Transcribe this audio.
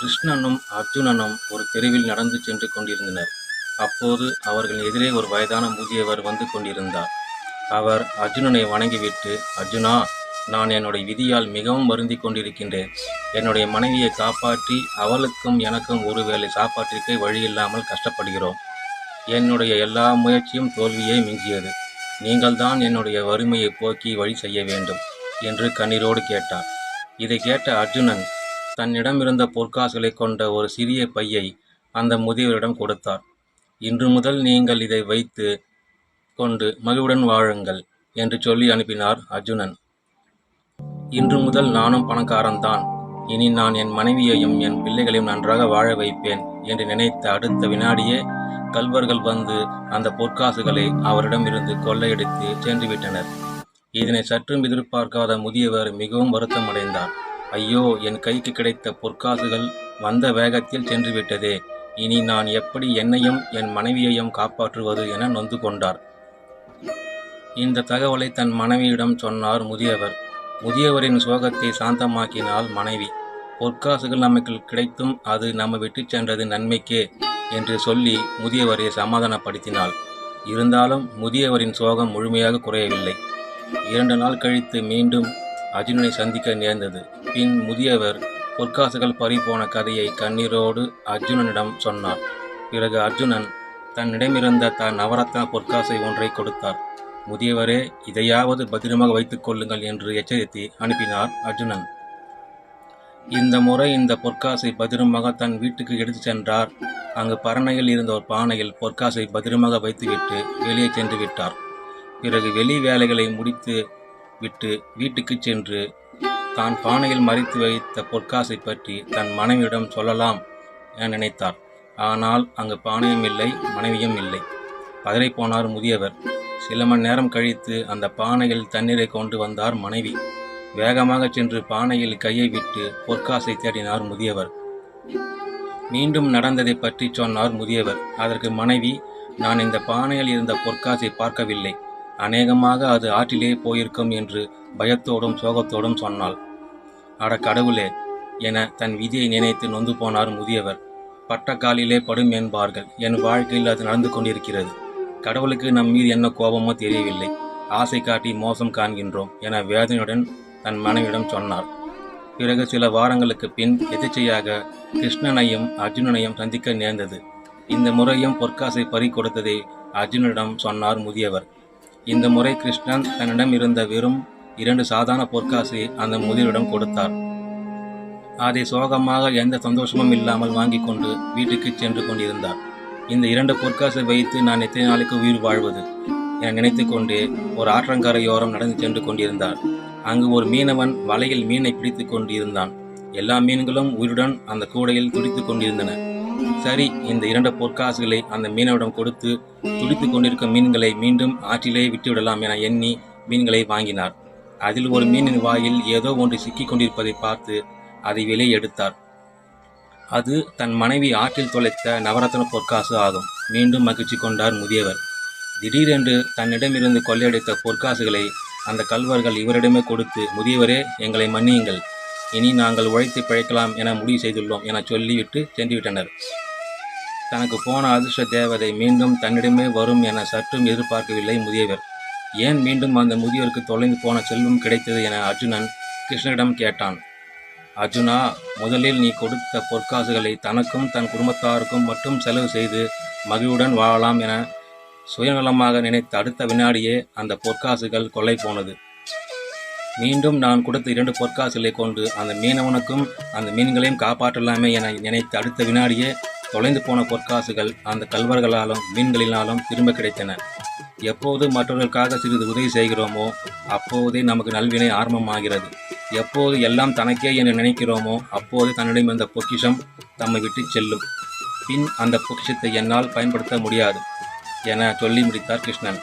கிருஷ்ணனும் அர்ஜுனனும் ஒரு தெருவில் நடந்து சென்று கொண்டிருந்தனர். அப்போது அவர்கள் எதிரே ஒரு வயதான முதியவர் வந்து கொண்டிருந்தார். அவர் அர்ஜுனனை வணங்கிவிட்டு அர்ஜுனா நான் என்னுடைய விதியால் மிகவும் வருந்தி கொண்டிருக்கின்றேன். என்னுடைய மனைவியை காப்பாற்றி அவளுக்கும் எனக்கும் ஒருவேளை சாப்பாட்டிற்கே வழியில்லாமல் கஷ்டப்படுகிறோம். என்னுடைய எல்லா முயற்சியும் தோல்வியே மிஞ்சியது. நீங்கள்தான் என்னுடைய வறுமையை போக்கி வழி செய்ய வேண்டும் என்று கண்ணீரோடு கேட்டார். இதை கேட்ட அர்ஜுனன் தன்னிடமிருந்த பொற்காசுகளை கொண்ட ஒரு சிறிய பையை அந்த முதியவரிடம் கொடுத்தார். இன்று முதல் நீங்கள் இதை வைத்து கொண்டு மகிழ்வுடன் வாழுங்கள் என்று சொல்லி அனுப்பினார் அர்ஜுனன். இன்று முதல் நானும் பணக்காரன்தான். இனி நான் என் மனைவியையும் என் பிள்ளைகளையும் நன்றாக வாழ வைப்பேன் என்று நினைத்த அடுத்த வினாடியே கல்வர்கள் வந்து அந்த பொற்காசுகளை அவரிடமிருந்து கொள்ளையடித்து சென்றுவிட்டனர். இதனை சற்றும் எதிர்பார்க்காத முதியவர் மிகவும் வருத்தமடைந்தார். ஐயோ என் கைக்கு கிடைத்த பொற்காசுகள் வந்த வேகத்தில் சென்றுவிட்டதே. இனி நான் எப்படி என்னையும் என் மனைவியையும் காப்பாற்றுவது என நொந்து கொண்டார். இந்த தகவலை தன் மனைவியிடம் சொன்னார் முதியவர். முதியவரின் சோகத்தை சாந்தமாக்கினாள் மனைவி. பொற்காசுகள் நமக்கு கிடைத்தும் அது நம்ம விட்டு சென்றது நன்மைக்கே என்று சொல்லி முதியவரை சமாதானப்படுத்தினாள். இருந்தாலும் முதியவரின் சோகம் முழுமையாக குறையவில்லை. இரண்டு நாள் கழித்து மீண்டும் அர்ஜுனனை சந்திக்க நேர்ந்தது. பின் முதியவர் பொற்காசுகள் பறிபோன கதையை கண்ணீரோடு அர்ஜுனனிடம் சொன்னார். பிறகு அர்ஜுனன் தன்னிடமிருந்த தன் நவரத்ன பொற்காசை ஒன்றை கொடுத்தார். முதியவரே இதையாவது பத்திரமாக வைத்துக் கொள்ளுங்கள் என்று எச்சரித்து அனுப்பினார் அர்ஜுனன். இந்த முறை இந்த பொற்காசை பத்திரமாக தன் வீட்டுக்கு எடுத்துச் சென்றார். அங்கு பரணையில் இருந்த ஒரு பானையில் பொற்காசை பத்திரமாக வைத்துவிட்டு வெளியே சென்று விட்டார். பிறகு வெளி வேலைகளை முடித்து விட்டு வீட்டுக்கு சென்று தான் பானையில் மறித்து வைத்த பொற்காசை பற்றி தன் மனைவியிடம் சொல்லலாம் என நினைத்தார். ஆனால் அங்கு பானையும் இல்லை மனைவியும் இல்லை. பதறிப் போனார் முதியவர். சில மணி நேரம் கழித்து அந்த பானையில் தண்ணீரை கொண்டு வந்தார் மனைவி. வேகமாக சென்று பானையில் கையை விட்டு பொற்காசை தேடினார் முதியவர். மீண்டும் நடந்ததை பற்றி சொன்னார் முதியவர். அதற்கு மனைவி நான் இந்த பானையில் இருந்த பொற்காசை பார்க்கவில்லை. அநேகமாக அது ஆற்றிலே போயிருக்கும் என்று பயத்தோடும் சோகத்தோடும் சொன்னாள். அட கடவுளே என தன் விதியை நினைத்து நொந்து போனார் முதியவர். பட்டக்காலிலே படும் என்பார்கள் என் வாழ்க்கையில் அது நடந்து கொண்டிருக்கிறது. கடவுளுக்கு நம் மீது என்ன கோபமோ தெரியவில்லை. ஆசை காட்டி மோசம் காண்கின்றோம் என வேதனையுடன் தன் மனைவியிடம் சொன்னார். பிறகு சில வாரங்களுக்கு பின் எதிர்ச்சையாக கிருஷ்ணனையும் அர்ஜுனனையும் சந்திக்க நேர்ந்தது. இந்த முறையும் பொற்காசை பறி கொடுத்ததை அர்ஜுனனிடம் சொன்னார் முதியவர். இந்த முறை கிருஷ்ணன் தன்னிடம் இருந்த வெறும் இரண்டு சாதாரண பொற்காசை அந்த முதியவரிடம் கொடுத்தார். அதை சோகமாக எந்த சந்தோஷமும் இல்லாமல் வாங்கி கொண்டு வீட்டுக்கு சென்று கொண்டிருந்தார். இந்த இரண்டு பொற்காசை வைத்து நான் எத்தனை நாளைக்கு உயிர் வாழ்வது? என நினைத்து கொண்டே ஒரு ஆற்றங்கரையோரம் நடந்து சென்று கொண்டிருந்தார். அங்கு ஒரு மீனவன் வலையில் மீனை பிடித்து கொண்டிருந்தான். எல்லா மீன்களும் உயிருடன் அந்த கூடையில் துடித்து கொண்டிருந்தன. சரி இந்த இரண்டு பொற்காசுகளை அந்த மீனவிடம் கொடுத்து துடித்து கொண்டிருக்கும் மீன்களை மீண்டும் ஆற்றிலே விட்டுவிடலாம் என எண்ணி மீன்களை வாங்கினார். அதில் ஒரு மீனின் வாயில் ஏதோ ஒன்று சிக்கிக் கொண்டிருப்பதை பார்த்து அதை வெளியே எடுத்தார். அது தன் மனைவி ஆற்றில் தொலைத்த நவரத்ன பொற்காசு ஆகும். மீண்டும் மகிழ்ச்சி கொண்டார் முதியவர். திடீரென்று தன்னிடமிருந்து கொள்ளையடித்த பொற்காசுகளை அந்த கல்வர்கள் இவரிடமே கொடுத்து முதியவரே எங்களை மன்னியுங்கள். இனி நாங்கள் உழைத்து பிழைக்கலாம் என முடிவு செய்துள்ளோம் என சொல்லிவிட்டு சென்றுவிட்டனர். தனக்கு போன அதிர்ஷ்ட தேவதை மீண்டும் தன்னிடமே வரும் என சற்றும் எதிர்பார்க்கவில்லை முதியவர். ஏன் மீண்டும் அந்த முதியோருக்கு தொலைந்து போன செல்வம் கிடைத்தது என அர்ஜுனன் கிருஷ்ணரிடம் கேட்டான். அர்ஜுனா முதலில் நீ கொடுத்த பொற்காசுகளை தனக்கும் தன் குடும்பத்தாருக்கும் மட்டும் செலவு செய்து மகிழ்வுடன் வாழலாம் என சுயநலமாக நினைத்த அடுத்த வினாடியே அந்த பொற்காசுகள் கொள்ளை போனது. மீண்டும் நான் கொடுத்த இரண்டு பொற்காசுகளை கொண்டு அந்த மீனவனுக்கும் அந்த மீன்களையும் காப்பாற்றலாமே என நினைத்த அடுத்த வினாடியே தொலைந்து போன பொற்காசுகள் அந்த கல்வர்களாலும் மீன்களினாலும் திரும்ப கிடைத்தன. எப்போது மற்றவர்களுக்காக சிறிது உதவி செய்கிறோமோ அப்போதே நமக்கு நல்வினை ஆரம்பமாகிறது. எப்போது எல்லாம் தனக்கே என்று நினைக்கிறோமோ அப்போது தன்னிடம் இந்த பொக்கிஷம் தம்மை விட்டு செல்லும். பின் அந்த பொக்கிஷத்தை என்னால் பயன்படுத்த முடியாது என சொல்லி முடித்தார் கிருஷ்ணன்.